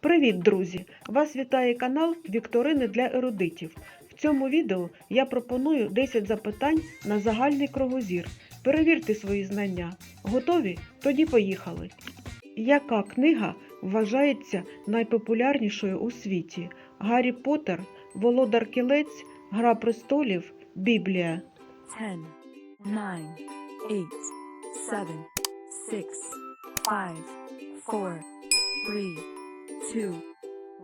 Привіт, друзі! Вас вітає канал Вікторини для ерудитів. В цьому відео я пропоную 10 запитань на загальний кругозір. Перевірте свої знання. Готові? Тоді поїхали. Яка книга вважається найпопулярнішою у світі? Гаррі Поттер, Володар Кілець, Гра престолів, Біблія. 10, 9, 8, 7, 6, 5, 4, 3, 2,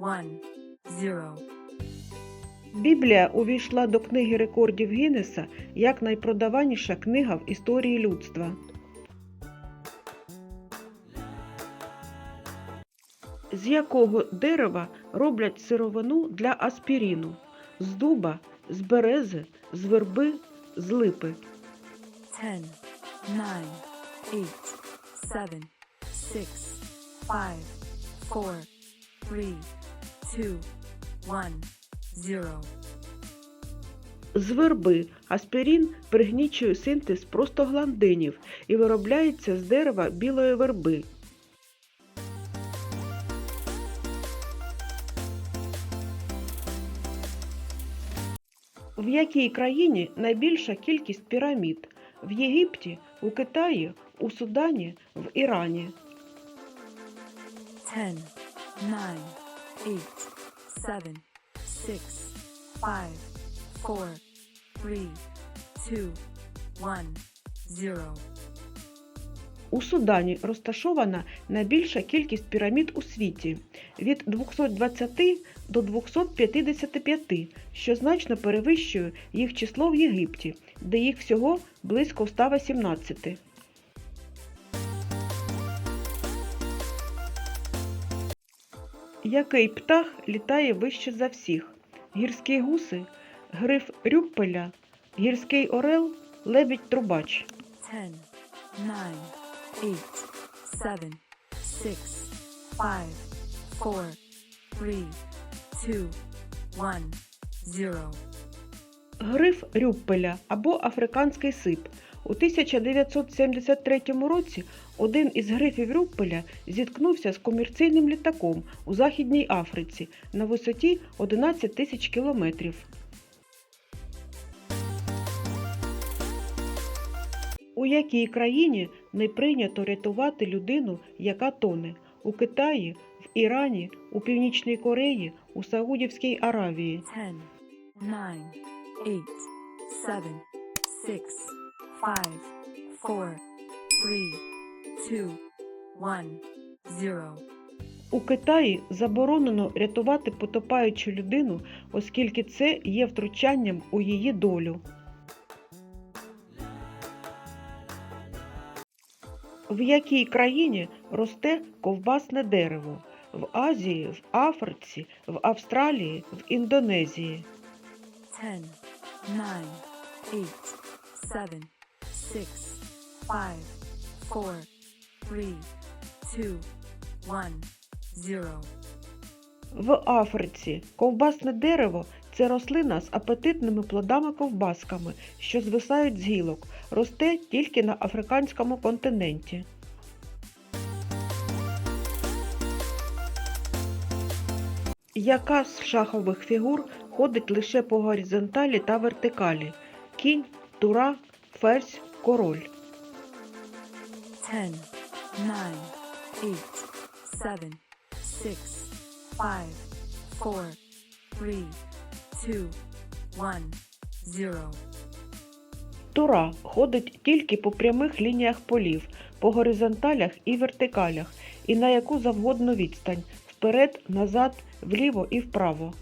1, 0. Біблія увійшла до книги рекордів Гіннеса як найпродаваніша книга в історії людства. З якого дерева роблять сировину для аспіріну? З дуба, з берези, з верби, з липи. 10, 9, 8, 7, 6, 5, 4, 3, 2, 1, 0. З верби аспірін пригнічує синтез простагландинів і виробляється з дерева білої верби. В якій країні найбільша кількість пірамід? В Єгипті, у Китаї, у Судані, в Ірані. 10, 9, 8, 7, 6, 5, 4, 3, 2, 1, 0. У Судані розташована найбільша кількість пірамід у світі від 220 до 255, що значно перевищує їх число в Єгипті, де їх всього близько 118. Який птах літає вище за всіх? Гірські гуси, гриф рюппеля, гірський орел, лебідь трубач. 10, 9, 8, 7, 6, 5, 4, 3, 2, 1, 0. Гриф Рюппеля або африканський сип. У 1973 році один із грифів Рюппеля зіткнувся з комерційним літаком у Західній Африці на висоті 11 тисяч кілометрів. У якій країні не прийнято рятувати людину, яка тоне? У Китаї, в Ірані, у Північній Кореї, у Саудівській Аравії. 10, 9, 8, 7, 6, 5, 4, 3, 2, 1, 0. У Китаї заборонено рятувати потопаючу людину, оскільки це є втручанням у її долю. В якій країні росте ковбасне дерево? В Азії, в Африці, в Австралії, в Індонезії. 10, 9, 8, 7, 6, 5, 4, 3, 2, 1, 0. В Африці ковбасне дерево це рослина з апетитними плодами-ковбасками, що звисають з гілок, росте тільки на африканському континенті. Яка з шахових фігур ходить лише по горизонталі та вертикалі? Кінь, тура, ферзь, король. 10, 9, 8, 7, 6, 5, 4, 3, 2, 1, 0. Тура ходить тільки по прямих лініях полів, по горизонталях і вертикалях, і на яку завгодно відстань вперед, назад, вліво і вправо.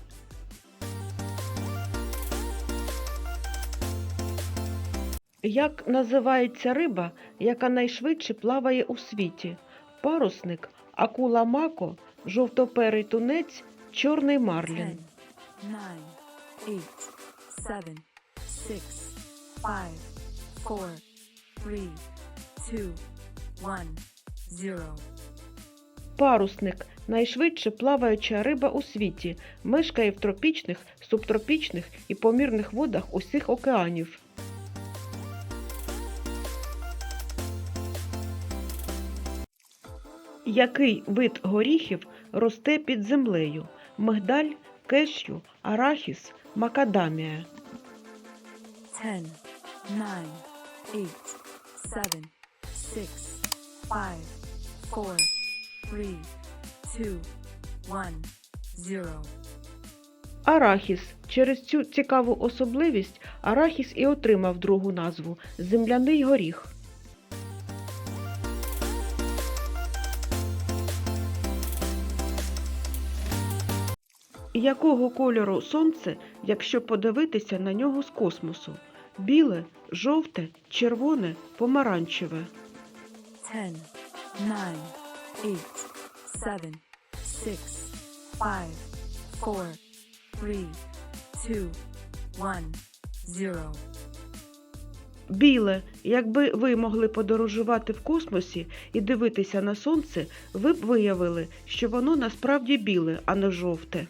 Як називається риба, яка найшвидше плаває у світі? Парусник, акула мако, жовтоперий тунець, чорний 10, марлін. 9, 8, 7, 6, 5, 4, 3, 2, 1, 0. Парусник найшвидше плаваюча риба у світі, мешкає в тропічних, субтропічних і помірних водах усіх океанів. Який вид горіхів росте під землею? Мигдаль, кешю, арахіс, макадамія. 10, 9, 8, 7, 6, 5, 4, 3, 2, 1, 0. Арахіс. Через цю цікаву особливість арахіс і отримав другу назву земляний горіх. Якого кольору сонце, якщо подивитися на нього з космосу? Біле, жовте, червоне, помаранчеве. 10, 9, 8, 7, 6, 5, 4, 3, 2, 1, 0. Біле, якби ви могли подорожувати в космосі і дивитися на сонце, ви б виявили, що воно насправді біле, а не жовте.